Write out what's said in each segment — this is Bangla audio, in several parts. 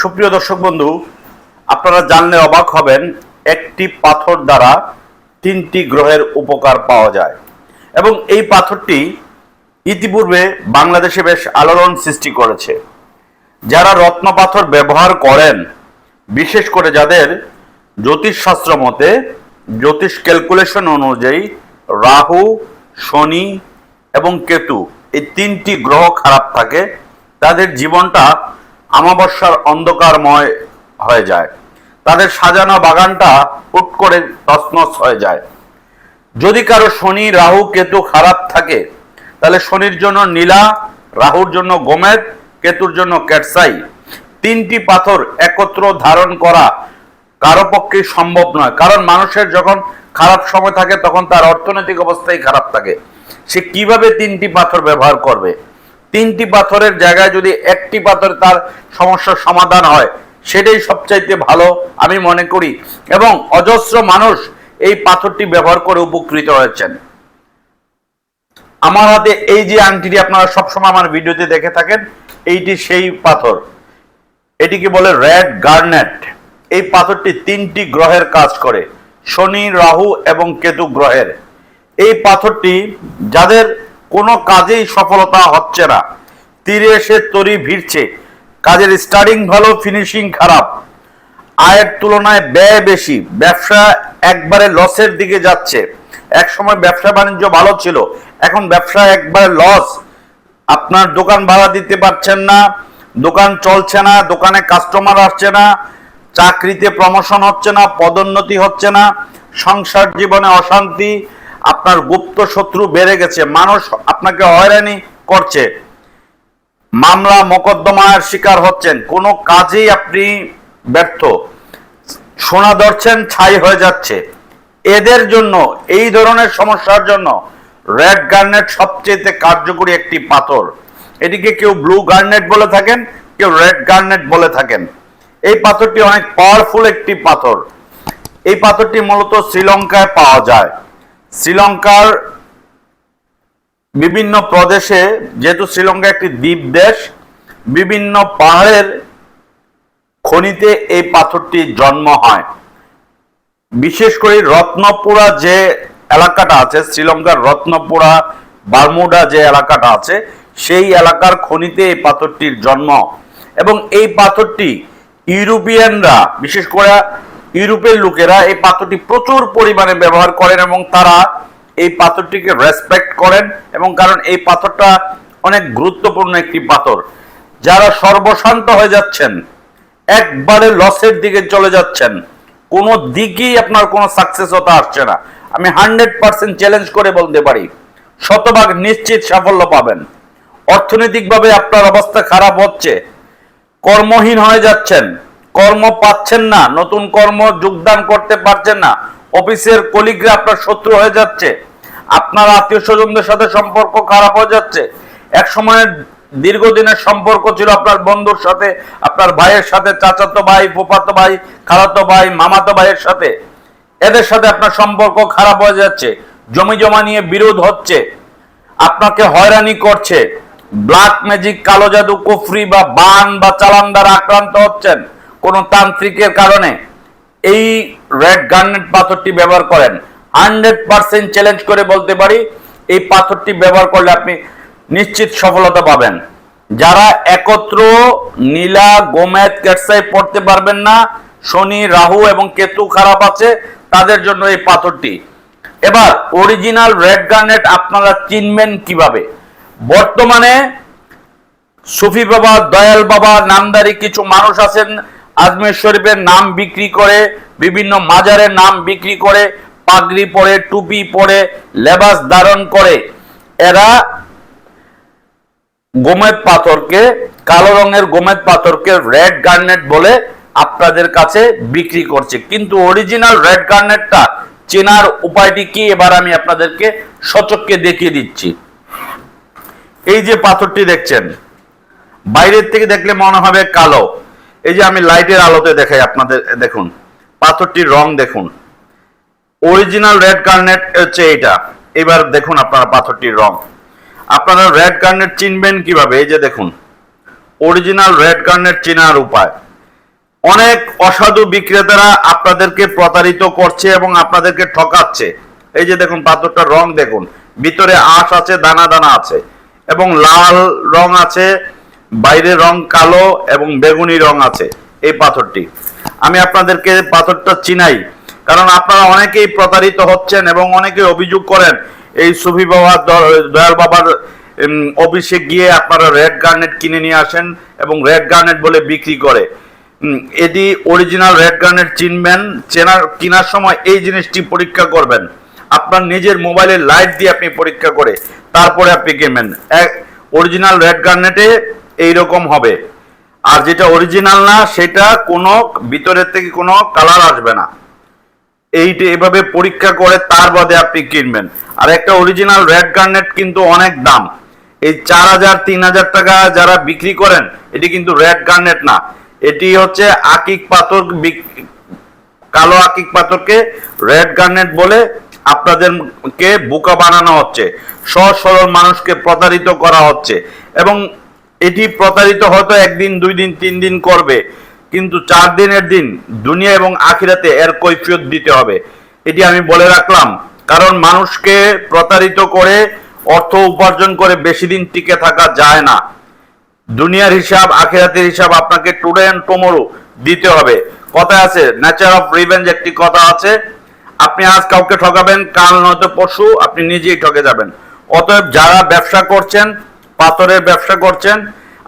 সুপ্রিয় দর্শক বন্ধু, আপনারা জানলে অবাক হবেন, একটি পাথর দ্বারা তিনটি গ্রহের উপকার পাওয়া যায়। এবং এই পাথরটি ইতিপূর্বে বাংলাদেশে বেশ আলোড়ন সৃষ্টি করেছে। যারা রত্ন পাথর ব্যবহার করেন, বিশেষ করে যাদের জ্যোতিষশাস্ত্র মতে, জ্যোতিষ ক্যালকুলেশন অনুযায়ী রাহু, শনি এবং কেতু এই তিনটি গ্রহ খারাপ থাকে, তাদের জীবনটা আমাবস্যার অন্ধকারময় হয়ে যায়। তাদের সাজানো বাগানটা হুট করে তছনছ হয়ে যায়। যদি কারও শনি, রাহু, কেতু খারাপ থাকে, তাহলে শনির জন্য নীলা, রাহুর জন্য গোমেদ কেতুর জন্য ক্যাটসাই তিনটি পাথর একত্র ধারণ করা কারও পক্ষে সম্ভব নয়। কারণ মানুষের যখন খারাপ সময় থাকে, তখন তার অর্থনৈতিক অবস্থাই খারাপ থাকে। সে কীভাবে তিনটি পাথর ব্যবহার করবে? তিনটি পাথরের জায়গায় যদি একটি পাথর তার সমস্যার সমাধান হয়, সেটাই সবচাইতে ভালো আমি মনে করি। এবং অজস্র মানুষ এই পাথরটি ব্যবহার করে উপকৃত হয়েছেন। আমার হাতে এই যে আংটিটি আপনারা সবসময় আমার ভিডিওতে দেখে থাকেন, এইটি সেই পাথর। এটিকে বলে রেড গার্নেট। এই পাথরটি তিনটি গ্রহের কাজ করে, শনি, রাহু এবং কেতু গ্রহের। এই পাথরটি যাদের কোনো কাজেই সফলতা হচ্ছে না। তীরে এসে তরি ভিড়ছে। কাজের স্টার্টিং ভালো ফিনিশিং খারাপ। আয়ের তুলনায় ব্যয় বেশি। ব্যবসা একবারে লসের দিকে যাচ্ছে। এক সময় ব্যবসা বাণিজ্য ভালো ছিল। এখন ব্যবসা একবারে লস আপনার দোকান ভাড়া দিতে পারছেন না। দোকান চলছে না, দোকানে কাস্টমার আসছে না। চাকরিতে প্রমোশন হচ্ছে না, পদোন্নতি হচ্ছে না। সংসার জীবনে অশান্তি। আপনার গুপ্ত শত্রু বেড়ে গেছে, মানুষ আপনাকে হয়রানি করছে। মামলা মোকদ্দমার শিকার হচ্ছেন, কোনো কাজেই আপনি ব্যর্থ। সোনা ধরছেন, ছাই হয়ে যাচ্ছে। এদের জন্য, এই ধরনের সমস্যার জন্য রেড গার্নেট সবচেয়ে কার্যকরী একটি পাথর। এটিকে কেউ ব্লু গার্নেট বলে থাকেন, কেউ রেড গার্নেট বলে থাকেন। এই পাথরটি অনেক পাওয়ারফুল একটি পাথর। এই পাথরটি মূলত শ্রীলঙ্কায় পাওয়া যায়। শ্রীলঙ্কার বিভিন্ন প্রদেশে, যেহেতু শ্রীলঙ্কা একটি দ্বীপ দেশ, বিভিন্ন পাহাড়ের খনিতে এই পাথরটি জন্ম হয়। বিশেষ করে রত্নপুরা যে এলাকাটা আছে, শ্রীলঙ্কার রত্নপুরা, বারমুডা যে এলাকাটা আছে, সেই এলাকার খনিতে এই পাথরটির জন্ম। এবং এই পাথরটি ইউরোপিয়ানরা, বিশেষ করে ইউরোপের লোকেরা এই পাথরটি প্রচুর পরিমাণে ব্যবহার করেন এবং তারা এই পাথরটিকে রেসপেক্ট করেন এবং কারণ এই পাথরটা অনেক গুরুত্বপূর্ণ একটি পাথর। যারা সর্বশান্ত হয়ে যাচ্ছেন, একবারে লসের দিকে চলে যাচ্ছেন, কোনো দিকেই আপনার কোনো সাকসেস হতে আসছে না। আমি হান্ড্রেড পার্সেন্ট চ্যালেঞ্জ করে বলতে পারি, শতভাগ নিশ্চিত সাফল্য পাবেন। অর্থনৈতিকভাবে আপনার অবস্থা খারাপ হচ্ছে, কর্মহীন হয়ে যাচ্ছেন কর্ম পাচ্ছেন না, নতুন কর্ম যোগদান করতে পারছেন না। অফিসের কলিগরা আপনার শত্রু হয়ে যাচ্ছে। আপনার আত্মীয় স্বজনদের সাথে সম্পর্ক খারাপ হয়ে যাচ্ছে। এক সময়ের দীর্ঘদিনের সম্পর্ক ছিল আপনার বন্ধুর সাথে, আপনার ভাইয়ের সাথে, চাচাতো ভাই, ফুফাতো ভাই, খালাতো ভাই, মামাতো ভাইয়ের সাথে। এদের সাথে আপনার সম্পর্ক খারাপ হয়ে যাচ্ছে, জমি জমা নিয়ে বিরোধ হচ্ছে, আপনাকে হয়রানি করছে। ব্ল্যাক ম্যাজিক, কালো জাদু, কুফরি বা বান বা চালান দ্বারা আক্রান্ত হচ্ছেন। কোন তান্ত্রিকের কারণে এই রেড গার্নেট পাথরটি ব্যবহার করেন। হান্ড্রেড পার্সেন্ট চ্যালেঞ্জ করে বলতে পারি, এই পাথরটি ব্যবহার করলে আপনি নিশ্চিত সফলতা পাবেন। যারা একত্র নীলা, গোমেদ, ক্যাটসাই পড়তে পারবেন না, শনি, রাহু এবং কেতু খারাপ আছে, তাদের জন্য এই পাথরটি। এবার অরিজিনাল রেড গার্নেট আপনারা চিনবেন কীভাবে? বর্তমানে সুফি বাবা, দয়াল বাবা, নামদারি কিছু মানুষ আছেন আজমের শরীফের নাম বিক্রি করে, বিভিন্ন মাজারের নাম বিক্রি করে, পাগড়ি পরে, টুপি পরে, লেবাস ধারণ করে। এরা গোমেদ পাথরকে, কালো রঙের গোমেদ পাথরকে রেড গার্নেট বলে আপনাদের কাছে বিক্রি করছে। কিন্তু অরিজিনাল রেড গার্নেটটা চেনার উপায়টি কি? এবার আমি আপনাদেরকে সচককে দেখিয়ে দিচ্ছি। এই যে পাথরটি দেখছেন, বাইরের থেকে দেখলে মনে হবে কালো। এই যে আমি লাইটের আলোতে দেখাই আপনাদের, দেখুন, পাথরটির রং দেখুন। অরিজিনাল রেড গার্নেট হচ্ছে এটা এবার দেখুন আপনারা পাথরটির রং। আপনারা রেড গার্নেট চিনবেন কীভাবে? এই যে দেখুন অরিজিনাল রেড গার্নেট চেনার উপায়। অনেক অসাধু বিক্রেতারা আপনাদেরকে প্রতারিত করছে এবং আপনাদেরকে ঠকাচ্ছে। এই যে দেখুন, পাথরটার রং দেখুন। ভিতরে আঁশ আছে, দানা দানা আছে, এবং লাল রং আছে বাইরের রং কালো এবং বেগুনি রং আছে এই পাথরটি। আমি আপনাদেরকে পাথরটা চিনাই, কারণ আপনারা অনেকেই প্রতারিত হচ্ছেন এবং অনেকে অভিযোগ করেন, এই সুফি বাবা দয়াল বাবার অফিসে গিয়ে আপনারা রেড গার্নেট কিনে নিয়ে আসেন এবং রেড গার্নেট বলে বিক্রি করে। এটি অরিজিনাল রেড গার্নেট চিনবেন, চেনার, কেনার সময় এই জিনিসটি পরীক্ষা করবেন। আপনার নিজের মোবাইলের লাইট দিয়ে আপনি পরীক্ষা করে তারপরে আপনি কিনবেন। অরিজিনাল রেড গার্নেটে এইরকম হবে। আর যেটা অরিজিনাল না, সেটা কোনো ভিতরের থেকে কোনো কালার আসবে না। এইটা এভাবে পরীক্ষা করে তার বাদে আপনি কিনবেন। আর একটা অরিজিনাল রেড গার্নেট কিন্তু অনেক দাম। এই চার হাজার, তিন হাজার টাকা যারা বিক্রি করেন, এটি কিন্তু রেড গার্নেট না। এটি হচ্ছে আকিক পাথর কালো আকিক পাথরকে রেড গার্নেট বলে আপনাদেরকে বোকা বানানো হচ্ছে। সহজ সরল মানুষকে প্রতারিত করা হচ্ছে। এবং এটি প্রতারিত হয়তো একদিন, দুই দিন, তিন দিন করবে। কিন্তু চার দিনের দিন দুনিয়া এবং আখিরাতে এর কৈফিয়ত দিতে হবে। এটি আমি বলে রাখলাম। কারণ মানুষকে প্রতারিত করে, অর্থ উপার্জন করে বেশি দিন টিকে থাকা যায় না। দুনিয়ার হিসাব, আখেরাতের হিসাব আপনাকে টুডে অ্যান্ড টুমোরো দিতে হবে। কথা আছে, নেচার অফ রিভেঞ্জ একটি কথা আছে। আপনি আজ কাউকে ঠকাবেন, কাল নয়তো পশু আপনি নিজেই ঠকে যাবেন। অতএব যারা ব্যবসা করছেন পাথরের ব্যবসা করছেন।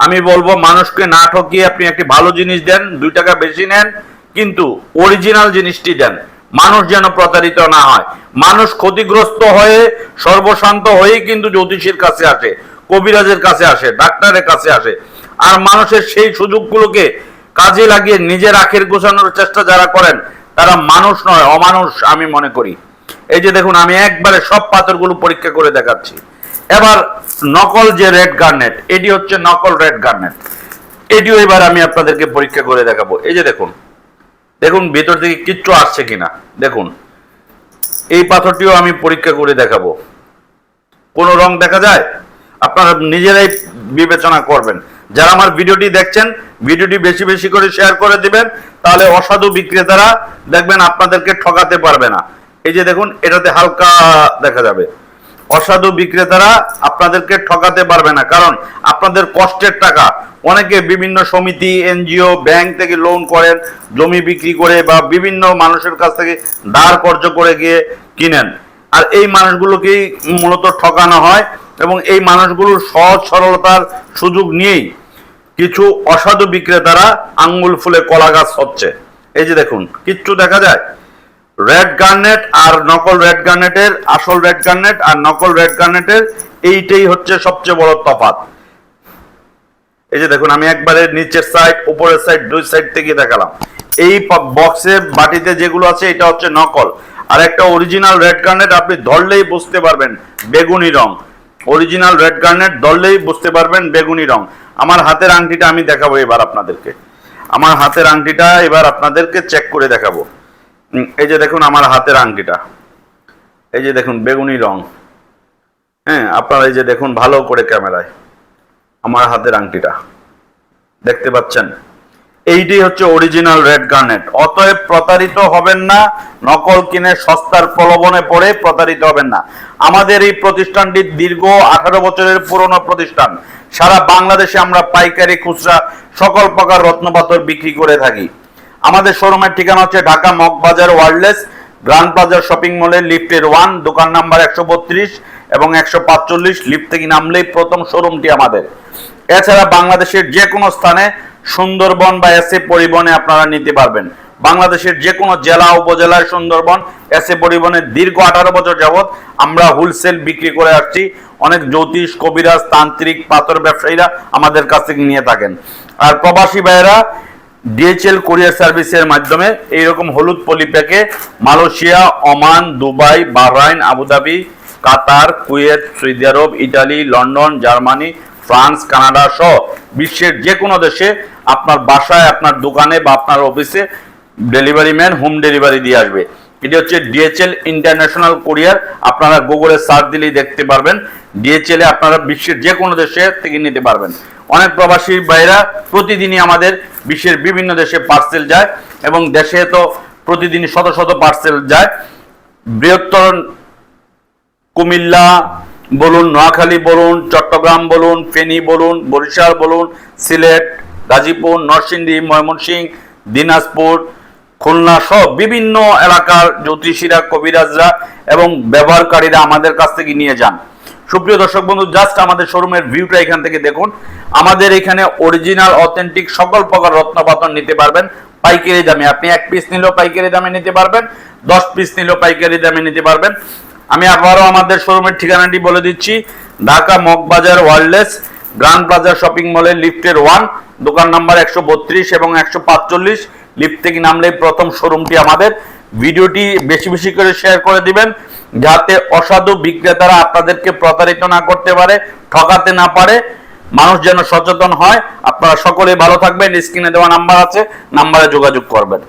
আমি বলব, মানুষকে না ঠকিয়ে আপনি একটি ভালো জিনিস দেন, দুই টাকা বেশি নেন, কিন্তু অরিজিনাল জিনিসটি দেন। মানুষ যেন প্রতারিত না হয়। মানুষ ক্ষতিগ্রস্ত হয়ে, সর্বশান্ত হয়েই কিন্তু জ্যোতিষীর কাছে আসে, কবিরাজের কাছে আসে, ডাক্তারের কাছে আসে। আর মানুষের সেই সুযোগগুলোকে কাজে লাগিয়ে নিজের আখের গোছানোর চেষ্টা যারা করেন, তারা মানুষ নয়, অমানুষ, আমি মনে করি। এই যে দেখুন, আমি একবারে সব পাথরগুলো পরীক্ষা করে দেখাচ্ছি। এবার নকল যে রেড গার্নেট, এটি হচ্ছে নকল রেড গার্নেট। এটিও এবার আমি আপনাদেরকে পরীক্ষা করে দেখাবো। এই যে দেখুন দেখুন ভেতর থেকে কিচ্ছু আসছে কিনা। দেখুন, এই পাথরটিও আমি পরীক্ষা করে দেখাবো। কোন রং দেখা যায়? আপনারা নিজেরাই বিবেচনা করবেন। যারা আমার ভিডিওটি দেখছেন, ভিডিওটি বেশি বেশি করে শেয়ার করে দিবেন, তাহলে অসাধু বিক্রেতারা দেখবেন আপনাদেরকে ঠকাতে পারবে না। এই যে দেখুন, এটাতে হালকা দেখা যাবে। অসাধু বিক্রেতারা আপনাদেরকে ঠকাতে পারবে না। কারণ আপনাদের কষ্টের টাকা। অনেকে বিভিন্ন সমিতি, এনজিও, ব্যাংক থেকে লোন করেন, জমি বিক্রি করে বা বিভিন্ন মানুষের কাছ থেকে ধার কর্য করে গিয়ে কিনেন। আর এই মানুষগুলোকেই মূলত ঠকানো হয় এবং এই মানুষগুলোর সহজ সরলতার সুযোগ নিয়েই কিছু অসাধু বিক্রেতারা আঙ্গুল ফুলে কলা গাছ হচ্ছে। এই যে দেখুন, কিচ্ছু দেখা যায়? রেড গার্নেট আর নকল রেড গার্নেটের আসল রেড গার্নেট আর নকল রেড গার্নেটের এইটাই হচ্ছে সবচেয়ে বড় তফাৎ। এই যে দেখুন, আমি একবারে নিচের সাইড উপরের সাইড দুই সাইড থেকে দেখালাম। এই বক্সে বাটিতে যেগুলো আছে, এটা হচ্ছে নকল। আর একটা অরিজিনাল রেড গার্নেট আপনি ধরলেই বুঝতে পারবেন বেগুনি রং। অরিজিনাল রেড গার্নেট ধরলেই বুঝতে পারবেন বেগুনি রং। আমার হাতের আংটিটা আমি দেখাবো এবার আপনাদেরকে। আমার হাতের আংটিটা এবার আপনাদেরকে চেক করে দেখাবো। এই যে দেখুন আমার হাতের আংটিটা। এই যে দেখুন, বেগুনি রং। হ্যাঁ আপনারা এই যে দেখুন, ভালো করে ক্যামেরায় আমার হাতের আংটিটা। দেখতে পাচ্ছেন? এইটি হচ্ছে অরিজিনাল রেড গার্নেট অতএব প্রতারিত হবেন না, নকল কিনে সস্তার প্রলোভনে পড়ে প্রতারিত হবেন না। আমাদের এই প্রতিষ্ঠানটি দীর্ঘ আঠারো বছরের পুরনো প্রতিষ্ঠান। সারা বাংলাদেশে আমরা পাইকারি খুচরা সকল প্রকার রত্নপাথর বিক্রি করে থাকি। আমাদের শোরুমের ঠিকানা হচ্ছে Dhaka Moghbazar ওয়ার্ল্ডলেস, grand plaza shopping মলের লিফটের ওয়ান, দোকান নাম্বার একশো বত্রিশ এবং একশো পাঁচচল্লিশ। লিফট থেকে নামলেই প্রথম শোরুমটি আমাদের। এছাড়া বাংলাদেশের যে কোনো স্থানে সুন্দরবন বা এসে পরিবহনে আপনারা নিতে পারবেন। বাংলাদেশের যে কোনো জেলা, উপজেলায় সুন্দরবন, এসে পরিবহনের দীর্ঘ আঠারো বছর যাবৎ আমরা হোলসেল বিক্রি করে আসছি। অনেক জ্যোতিষ, কবিরাজ, তান্ত্রিক, পাথর ব্যবসায়ীরা আমাদের কাছ থেকে নিয়ে থাকেন। আর প্রবাসী ভাইয়েরা ডিএচএল কোরিয়ার সার্ভিসের মাধ্যমে এইরকম হলুদ পলিপ্যাকে Malaysia, Oman, Dubai, Bahrain, Abu Dhabi, Qatar, Kuwait, Saudi Arab, Italy, London, Germany, France, Canada সহ বিশ্বের যে কোনো দেশে আপনার বাসায়, আপনার দোকানে বা আপনার অফিসে ডেলিভারি ম্যান হোম ডেলিভারি দিয়ে আসবে। এটি হচ্ছে ডিএচএল ইন্টারন্যাশনাল কোরিয়ার আপনারা গুগলে সার্চ দিলেই দেখতে পারবেন। ডিএচএল এ আপনারা বিশ্বের যে কোনো দেশে থেকে নিতে পারবেন। অনেক প্রবাসী ভাইরা প্রতিদিনই আমাদের বিশ্বের বিভিন্ন দেশে পার্সেল যায় এবং দেশে তো প্রতিদিনই শত শত পার্সেল যায়। বৃহত্তর কুমিল্লা বলুন, নোয়াখালী বলুন, চট্টগ্রাম বলুন, ফেনী বলুন, বরিশাল বলুন, সিলেট, গাজীপুর, নরসিংদী, ময়মনসিংহ, দিনাজপুর খুলনা সহ বিভিন্ন এলাকার জ্যোতিষীরা, কবিরাজরা এবং ব্যবহারকারীরা আমাদের কাছ থেকে নিয়ে যান। সুপ্রিয় দর্শক বন্ধু, জাস্ট আমাদের শোরুমের ভিউটা এখান থেকে দেখুন। আমাদের এখানে অরিজিনাল অথেন্টিক সকল প্রকার রত্নপাতন নিতে পারবেন। পাইকারি দামে আপনি এক পিস নিলেও পাইকারি দামে নিতে পারবেন, দশ পিস নিলেও পাইকারি দামে নিতে পারবেন। আমি আবারও আমাদের শোরুমের ঠিকানাটি বলে দিচ্ছি, Dhaka Moghbazar ওয়ার্ল্ডলেস grand plaza shopping মলের লিফটের ওয়ান, দোকান নাম্বার একশো বত্রিশ এবং একশো পাঁচচল্লিশ। লিফট থেকে নামলে প্রথম শোরুমটি আমাদের। ভিডিওটি বেশি বেশি করে শেয়ার করে দিবেন, যাতে অসাধু বিক্রেতারা আপনাদেরকে প্রতারিত না করতে পারে, ঠকাতে না পারে। মানুষ যেন সচেতন হয়। আপনারা সকলে ভালো থাকবেন। স্ক্রিনে দেওয়া নাম্বার আছে, নাম্বারে যোগাযোগ করবেন।